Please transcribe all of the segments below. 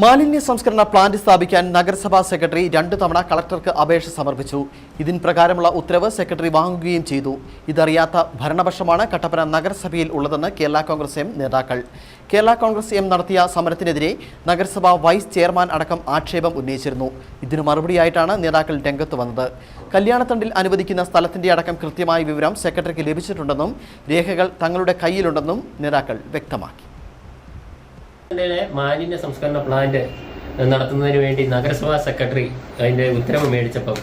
മാലിന്യ സംസ്കരണ പ്ലാന്റ് സ്ഥാപിക്കാൻ നഗരസഭാ സെക്രട്ടറി രണ്ടു തവണ കളക്ടർക്ക് അപേക്ഷ സമർപ്പിച്ചു. ഇതിൻ പ്രകാരമുള്ള ഉത്തരവ് സെക്രട്ടറി വാങ്ങുകയും ചെയ്തു. ഇതറിയാത്ത ഭരണപക്ഷമാണ് കട്ടപ്പന നഗരസഭയിൽ ഉള്ളതെന്ന് കേരള കോൺഗ്രസ് എം നേതാക്കൾ. കേരള കോൺഗ്രസ് എം നടത്തിയ സമരത്തിനെതിരെ നഗരസഭാ വൈസ് ചെയർമാൻ അടക്കം ആക്ഷേപം ഉന്നയിച്ചിരുന്നു. ഇതിനു മറുപടിയായിട്ടാണ് നേതാക്കൾ രംഗത്ത് വന്നത്. കല്യാണത്തണ്ടിൽ അനുവദിക്കുന്ന സ്ഥലത്തിന്റെ അടക്കം കൃത്യമായ വിവരം സെക്രട്ടറിക്ക് ലഭിച്ചിട്ടുണ്ടെന്നും രേഖകൾ തങ്ങളുടെ കയ്യിലുണ്ടെന്നും നേതാക്കൾ വ്യക്തമാക്കി. മാലിന്യ സംസ്കരണ പ്ലാന്റ് നടത്തുന്നതിന് വേണ്ടി നഗരസഭാ സെക്രട്ടറി അതിന്റെ ഉത്തരവ് മേടിച്ചപ്പം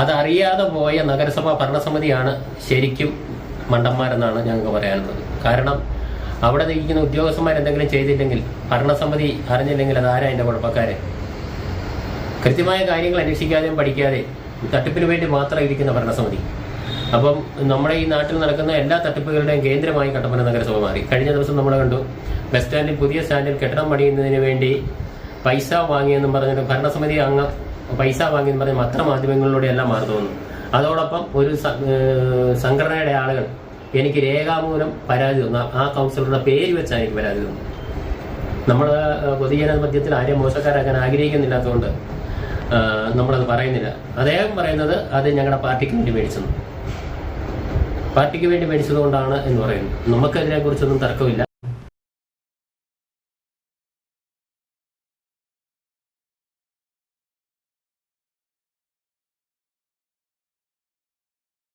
അതറിയാതെ പോയ നഗരസഭാ ഭരണസമിതിയാണ് ശരിക്കും മണ്ടന്മാരെന്നാണ് ഞങ്ങൾക്ക് പറയാനുള്ളത്. കാരണം അവിടെ നിൽക്കുന്ന ഉദ്യോഗസ്ഥന്മാർ എന്തെങ്കിലും ചെയ്തില്ലെങ്കിൽ ഭരണസമിതി അറിഞ്ഞില്ലെങ്കിൽ അതാരാ അതിന്റെ കുഴപ്പക്കാരെ? കൃത്യമായ കാര്യങ്ങൾ അന്വേഷിക്കാതെയും പഠിക്കാതെ തട്ടിപ്പിന് വേണ്ടി മാത്രം ഇരിക്കുന്ന ഭരണസമിതി. അപ്പം നമ്മുടെ ഈ നാട്ടിൽ നടക്കുന്ന എല്ലാ തട്ടിപ്പുകളുടെയും കേന്ദ്രമായി കട്ടപ്പന നഗരസഭ മാറി. കഴിഞ്ഞ ദിവസം നമ്മൾ കണ്ടു ബസ് സ്റ്റാൻഡിൽ പുതിയ സ്റ്റാൻഡിൽ കെട്ടിടം പണിയുന്നതിന് വേണ്ടി പൈസ വാങ്ങിയെന്നും പറഞ്ഞിട്ട് ഭരണസമിതി അംഗം പൈസ വാങ്ങിയെന്ന് പറഞ്ഞ് പത്രമാധ്യമങ്ങളിലൂടെ എല്ലാം മാറി തോന്നുന്നു. അതോടൊപ്പം ഒരു സംഘടനയുടെ ആളുകൾ എനിക്ക് രേഖാമൂലം പരാതി തന്നു. ആ കൗൺസിലറുടെ പേര് വെച്ചാണ് എനിക്ക് പരാതി തന്നു നമ്മൾ പൊതുജന മധ്യത്തിൽ ആരെയും മോശക്കാരാക്കാൻ ആഗ്രഹിക്കുന്നില്ലാത്തതുകൊണ്ട് നമ്മളത് പറയുന്നില്ല. അദ്ദേഹം പറയുന്നത് അത് ഞങ്ങളുടെ പാർട്ടിക്ക് വേണ്ടി മേടിച്ചു പാർട്ടിക്ക് വേണ്ടി മേടിച്ചതുകൊണ്ടാണ് എന്ന് പറയുന്നത് നമുക്കതിനെ കുറിച്ചൊന്നും തർക്കമില്ല.